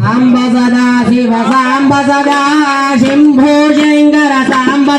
సాంబ సదా శివ సాంబ సదా శంభో శంకర సాంబ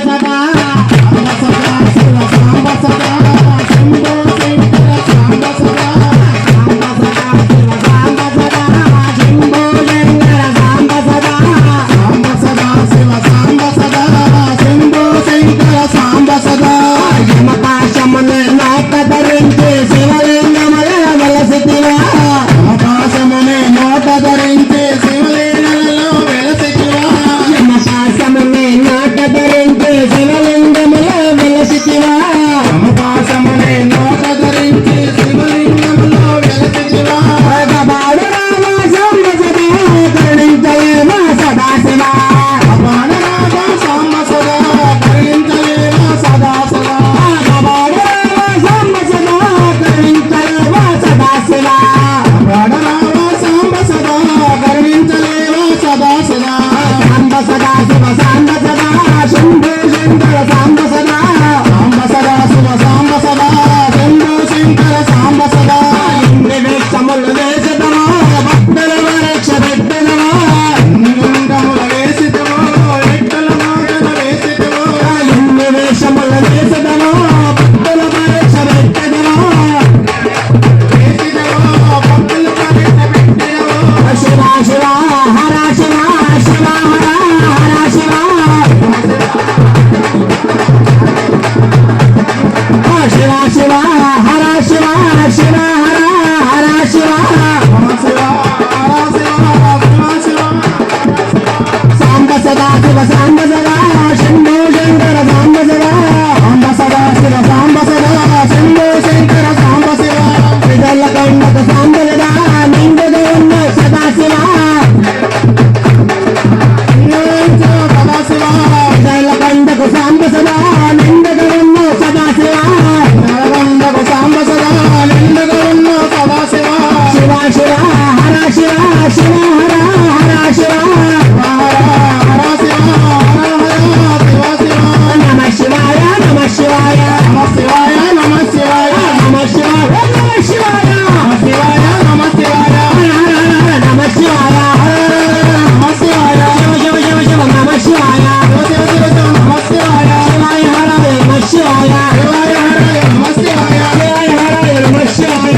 సదా శివ సాంబ సదా శంభో శంకర సాంబ సదా సాంబ సదా శివ సాంబ సదా శంభో శంకర సాంబ శివ ప్రజల కన్నక సాంబ సదా నిండుగా ఉన్న సదా శివ కండకు సాంబ సదా నిండుగా ఉన్న సదా శివ కండకు సాంబ సదా నిండుగా ఉన్న సదా శివ శివ హర శివ శివ. Russia.